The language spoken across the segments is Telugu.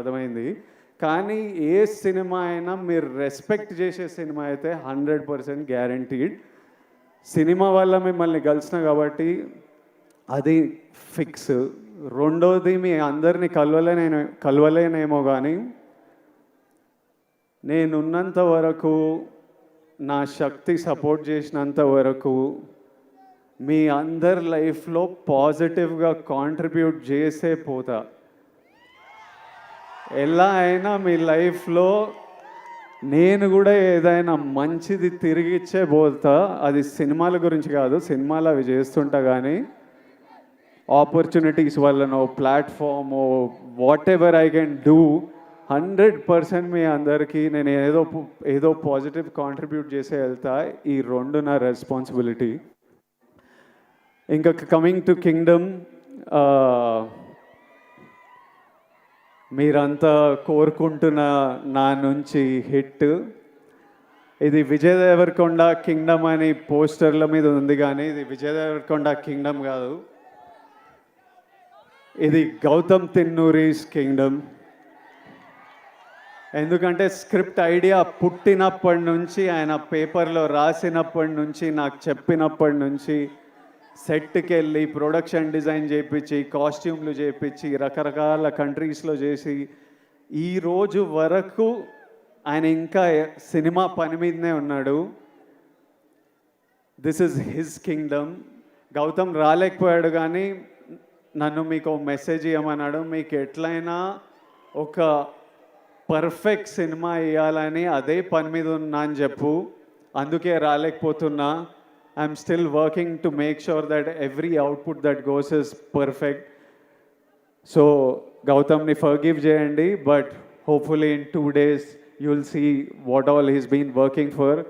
అర్థమైంది. కానీ ఏ సినిమా అయినా మీరు రెస్పెక్ట్ చేసే సినిమా అయితే హండ్రెడ్ పర్సెంట్ గ్యారంటీడ్. సినిమా వల్ల మిమ్మల్ని కలిసిన కాబట్టి అది ఫిక్స్. రెండోది మీ అందరినీ కలవలేనే కలవలేనేమో కానీ నేనున్నంత వరకు నా శక్తి సపోర్ట్ చేసినంత వరకు మీ అందరి లైఫ్లో పాజిటివ్గా కాంట్రిబ్యూట్ చేసే పోతా. ఎలా అయినా మీ లైఫ్లో నేను కూడా ఏదైనా మంచిది తిరిగిచ్చే పోతా. అది సినిమాల గురించి కాదు సినిమాలు అవి చేస్తుంటా కానీ ఆపర్చునిటీస్ వల్లనో platform whatever I can do hundred percent మీ అందరికీ నేను ఏదో ఏదో పాజిటివ్ కాంట్రిబ్యూట్ చేసే వెళ్తా. ఈ రెండు నా రెస్పాన్సిబిలిటీ ఇంకా కమింగ్ టు కింగ్డమ్ మీరంతా కోరుకుంటున్న నా నుంచి హిట్. ఇది విజయ్ దేవరకొండ కింగ్డమ్ అని పోస్టర్ల మీద ఉంది కానీ ఇది విజయ్ దేవరకొండ కింగ్డమ్ కాదు. ఇది గౌతమ్ తిన్నూరీస్ కింగ్డమ్. ఎందుకంటే స్క్రిప్ట్ ఐడియా పుట్టినప్పటి నుంచి ఆయన పేపర్లో రాసినప్పటి నుంచి నాకు చెప్పినప్పటి నుంచి సెట్కి వెళ్ళి ప్రొడక్షన్ డిజైన్ చేయించి కాస్ట్యూమ్లు చేయించి రకరకాల కంట్రీస్లో చేసి ఈ రోజు వరకు ఆయన ఇంకా సినిమా పని మీదనే ఉన్నాడు. This is his kingdom Gautam రాలేకపోయాడు కానీ నన్ను మీకు మెసేజ్ ఇవ్వమన్నాడు మీకు ఎట్లయినా ఒక పర్ఫెక్ట్ సినిమా ఇవ్వాలని అదే పని మీద ఉన్నా అని చెప్పు. అందుకే రాలేకపోతున్నా. I'm still working to make sure that every output that goes is perfect so గౌతమ్ని forgive చేయండి but hopefully in two days you will see what all he's been working for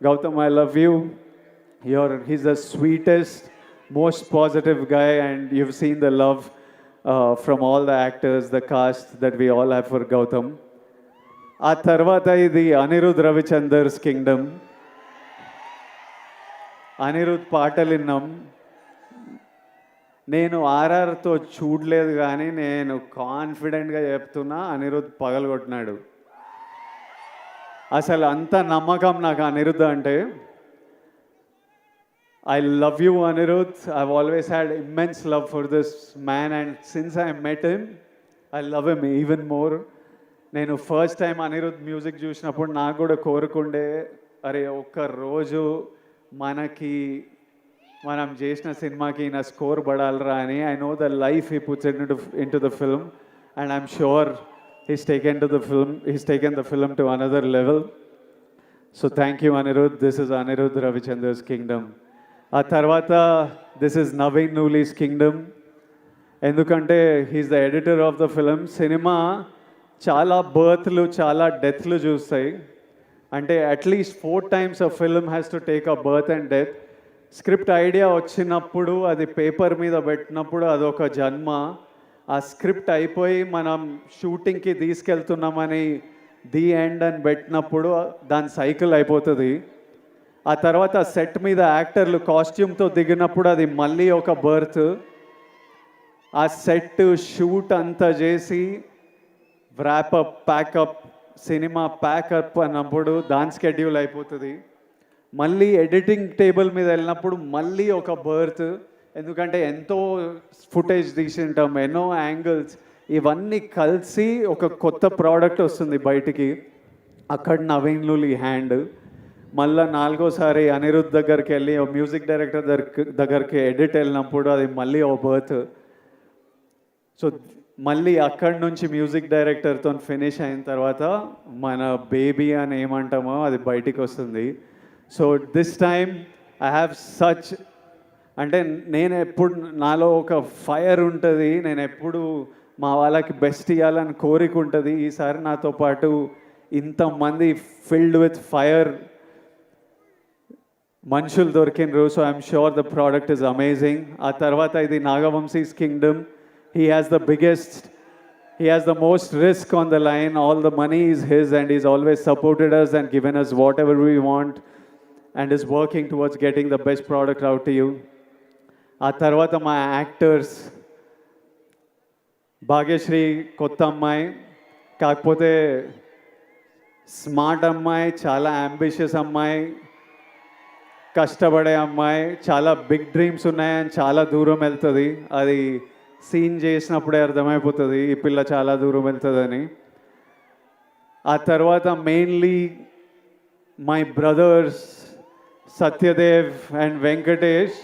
Gautam I love you your he's the sweetest most positive guy and you've seen the love uh, from all the actors, the cast that we all have for Gautam. ఆ తర్వాత ఇది అనిరుద్ రవిచందర్స్ కింగ్డమ్. అనిరుద్ పాటలు విన్నాం. నేను ఆర్ఆర్తో చూడలేదు కానీ నేను కాన్ఫిడెంట్గా చెప్తున్నా అనిరుద్ పగలగొట్టినాడు అసలు అంత నమ్మకం నాకు అనిరుద్ అంటే. I love you Anirudh. I always had immense love for this man and since I met him I love him even more నేను ఫస్ట్ టైం అనిరుద్ మ్యూజిక్ చూసినప్పుడు నాకు కూడా కోరుకుండే అరే ఒక్క రోజు మనకి మనం చేసిన సినిమాకి నా స్కోర్ పడాలరా అని I know the life he puts into into the film and I'm sure he's taken to the film he's taken the film to another level so thank you Anirudh this is Anirudh Ravichander's kingdom ఆ తర్వాత this is Naveen Nooli's kingdom ఎందుకంటే he's the editor of the film cinema చాలా బర్త్లు చాలా డెత్లు చూస్తాయి. అంటే at least four times a film has to take a birth and death script idea వచ్చినప్పుడు అది పేపర్ మీద పెట్టినప్పుడు అదొక జన్మ. ఆ స్క్రిప్ట్ అయిపోయి మనం షూటింగ్కి తీసుకెళ్తున్నామని ది ఎండ్ అని పెట్టినప్పుడు దాని సైకిల్ అయిపోతుంది. ఆ తర్వాత సెట్ మీద యాక్టర్లు కాస్ట్యూమ్తో దిగినప్పుడు అది మళ్ళీ ఒక బర్త్ ఆ సెట్ షూట్ అంతా చేసి వ్రాపప్ ప్యాకప్ సినిమా ప్యాకప్ అన్నప్పుడు దాని స్కెడ్యూల్ అయిపోతుంది. మళ్ళీ ఎడిటింగ్ టేబుల్ మీద వెళ్ళినప్పుడు మళ్ళీ ఒక బర్త్. ఎందుకంటే ఎంతో ఫుటేజ్ తీసింటాం ఎన్నో యాంగిల్స్. ఇవన్నీ కలిసి ఒక కొత్త ప్రోడక్ట్ వస్తుంది బయటికి. అక్కడ నవీన్ లూలి హ్యాండ్. మళ్ళీ నాలుగోసారి అనిరుద్ దగ్గరికి వెళ్ళి మ్యూజిక్ డైరెక్టర్ దగ్గర దగ్గరికి ఎడిట్ వెళ్ళినప్పుడు అది మళ్ళీ ఓ బర్త్ సో మళ్ళీ అక్కడి నుంచి మ్యూజిక్ డైరెక్టర్తో ఫినిష్ అయిన తర్వాత మన బేబీ అని ఏమంటామో అది బయటికి వస్తుంది. So this time I have such అంటే నేను ఎప్పుడు నాలో ఒక ఫైర్ ఉంటుంది నేను ఎప్పుడు మా వాళ్ళకి బెస్ట్ ఇవ్వాలని కోరిక ఉంటుంది. ఈసారి నాతో పాటు ఇంతమంది ఫిల్డ్ విత్ ఫైర్ మనుషులు దొరికినరు so I'm sure the product is amazing ఆ తర్వాత ఇది Nagavamsi's kingdom. He has the biggest he has the most risk on the line all the money is his and he's always supported us and given us whatever we want and is working towards getting the best product out to you ఆ తర్వాత మా యాక్టర్స్ భాగ్యశ్రీ కొత్త అమ్మాయి కాకపోతే స్మార్ట్ అమ్మాయి చాలా అంబిషియస్ అమ్మాయి కష్టపడే అమ్మాయి చాలా బిగ్ డ్రీమ్స్ ఉన్నాయని చాలా దూరం వెళ్తుంది అది సీన్ చేసినప్పుడే అర్థమైపోతుంది ఈ పిల్ల చాలా దూరం వెళ్తుందని. ఆ తర్వాత mainly my brothers Satyadev and Venkatesh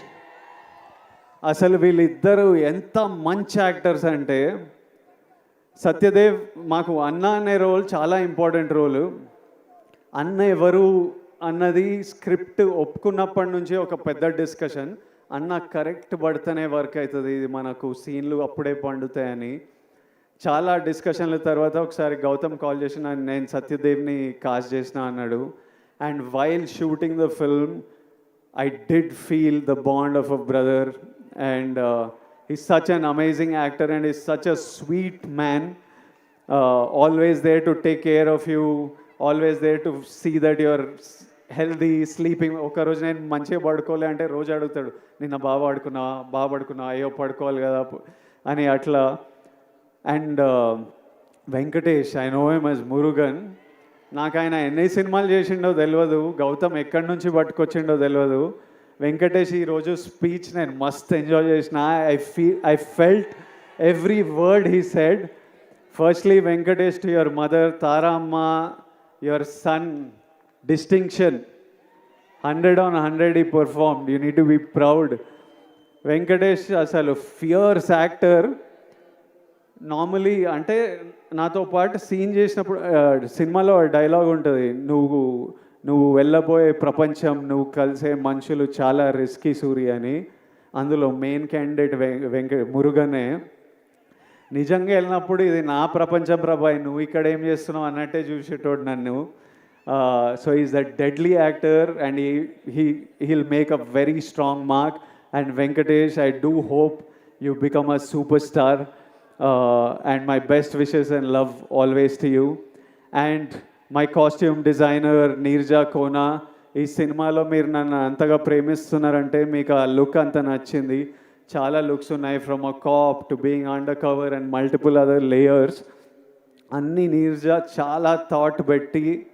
అసలు వీళ్ళిద్దరూ ఎంత మంచి యాక్టర్స్ అంటే సత్యదేవ్ మాకు అన్న అనే రోల్ చాలా ఇంపార్టెంట్ రోలు అన్న ఎవరు అన్నది స్క్రిప్ట్ ఒప్పుకున్నప్పటి నుంచి ఒక పెద్ద డిస్కషన్ అన్న కరెక్ట్ పడితేనే వర్క్ అవుతుంది. ఇది మనకు సీన్లు అప్పుడే పండుతాయని. చాలా డిస్కషన్ల తర్వాత ఒకసారి గౌతమ్ కాల్ చేసిన నేను సత్యదేవ్ని కాస్ చేసిన అన్నాడు. And while shooting the film I did feel the bond of a brother and he such an amazing actor and he such a sweet man always there to take care of you always there to see that your healthy sleeping ఒక రోజు నేను మంచిగా పడుకోలే అంటే రోజు అడుగుతాడు నిన్న బాగా పడుకున్నా బాగా పడుకున్నా అయ్యో పడుకోవాలి కదా అని అట్లా. And uh, Venkatesh I know M S Murugan నాకు ఆయన ఎన్ని సినిమాలు చేసిండో తెలియదు గౌతమ్ ఎక్కడి నుంచి పట్టుకొచ్చిండో తెలియదు వెంకటేష్ ఈరోజు స్పీచ్ నేను మస్త్ ఎంజాయ్ చేసిన. I fee I felt every word he said firstly Venkatesh to your mother Taramma your son distinction hundred on hundred he performed you need to be proud Venkatesh అసలు ఫియర్స్ యాక్టర్ నార్మలీ అంటే నాతో పాటు సీన్ చేసినప్పుడు సినిమాలో డైలాగ్ ఉంటుంది. నువ్వు నువ్వు వెళ్ళబోయే ప్రపంచం నువ్వు కలిసే మనుషులు చాలా రిస్కీ సూరి అని. అందులో మెయిన్ క్యాండిడేట్ వెంక మురుగనే. నిజంగా వెళ్ళినప్పుడు ఇది నా ప్రపంచం ప్రభాయ్ నువ్వు ఇక్కడ ఏం చేస్తున్నావు? అన్నట్టే చూసేటోడు నన్ను. So is the deadly actor and he he'll make a very strong mark and Venkatesh I do hope you become a super star and my best wishes and love always to you and my costume designer Neerja Kona ఈ సినిమాలో మీరు నన్ను అంతగా ప్రేమిస్తున్నారంటే మీకు ఆ లుక్ అంత నచ్చింది. చాలా లుక్స్ ఉన్నాయి from a cop to being undercover and multiple other layers అన్ని నీర్జా చాలా థాట్ పెట్టి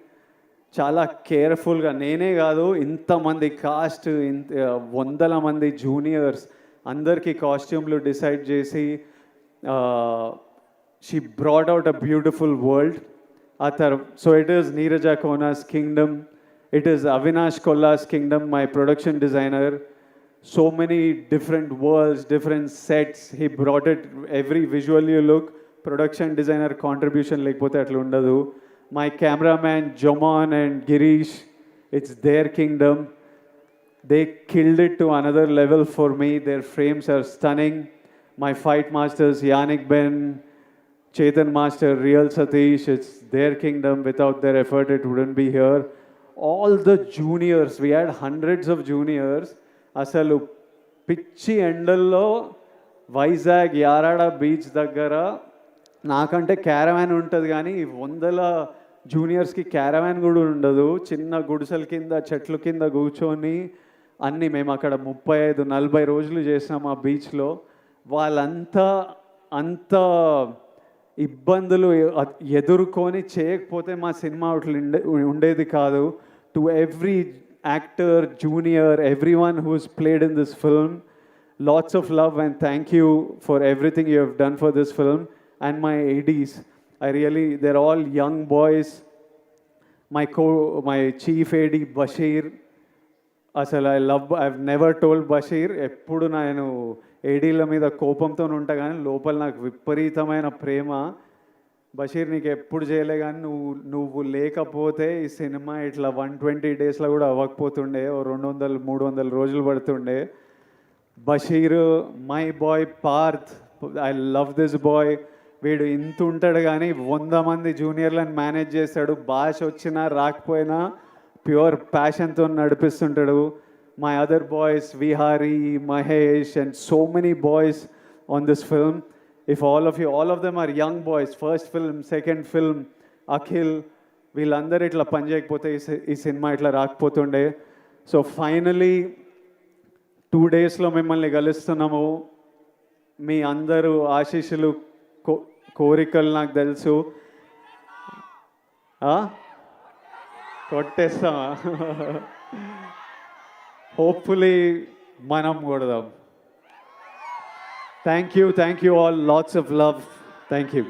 చాలా కేర్ఫుల్గా నేనే కాదు ఇంతమంది కాస్ట్ ఇంత వందల మంది జూనియర్స్ అందరికీ కాస్ట్యూమ్లు డిసైడ్ చేసి she brought out a beautiful world ఆ తర్వా so it is Neeraja Kona's kingdom it is Avinash Kolla's kingdom my production designer so many different worlds different sets he brought it every visual you look production designer contribution లేకపోతే అట్లా ఉండదు. My cameraman Joman and Girish it's their kingdom they killed it to another level for me. Their frames are stunning. My fight masters, Yannick Ben, Chetan Master, Real Satish, it's their kingdom. Without their effort, it wouldn't be here. All the juniors, we had hundreds of juniors. అసలు పిచ్చి ఎండల్లో వైజాగ్ యారాడ బీచ్ దగ్గర నాకంటే క్యారవాన్ ఉంటుంది కానీ వందల జూనియర్స్కి క్యారవాన్ కూడా ఉండదు. చిన్న గుడిసెల కింద చెట్ల కింద కూర్చొని అన్నీ మేము అక్కడ ముప్పై ఐదు నలభై రోజులు చేసాం ఆ బీచ్లో. వాళ్ళంతా అంత ఇబ్బందులు ఎదుర్కొని చేయకపోతే మా సినిమా అట్లా ఉండే ఉండేది కాదు. To every actor junior every one who's played in this film. Lots of love and thank you for everything you have done for this film. And my ADs. I really, they're all young boys. My co, my chief AD Bashir. అసలు I love I never told Bashir ఎప్పుడు నేను ఏడీల మీద కోపంతో ఉంటా కానీ లోపల నాకు విపరీతమైన ప్రేమ బషీర్ నీకు ఎప్పుడు చేయలే కానీ నువ్వు నువ్వు లేకపోతే ఈ సినిమా ఇట్లా వన్ ట్వంటీ డేస్లో కూడా అవ్వకపోతుండే ఓ రెండు వందలు మూడు వందల రోజులు పడుతుండే Bashir my boy Parth I love this boy వీడు ఇంత ఉంటాడు కానీ వంద మంది జూనియర్లను మేనేజ్ చేస్తాడు. భాష వచ్చినా రాకపోయినా ప్యూర్ ప్యాషన్తో నడిపిస్తుంటాడు. My other boys Vihari Mahesh and so many boys on this film if all of you all of them are young boys first film second film Akhil వీళ్ళందరూ ఇట్లా పనిచేయకపోతే ఈ సినిమా ఇట్లా రాకపోతుండే. సో ఫైనలీ టూ డేస్లో మిమ్మల్ని కలుస్తున్నాము. మీ అందరూ ఆశీస్సులు కోరికలు నాకు తెలుసు. కొట్టేస్తామా? హోప్ఫుల్లీ మనం కొడదాం. Thank you thank you all lots of love thank you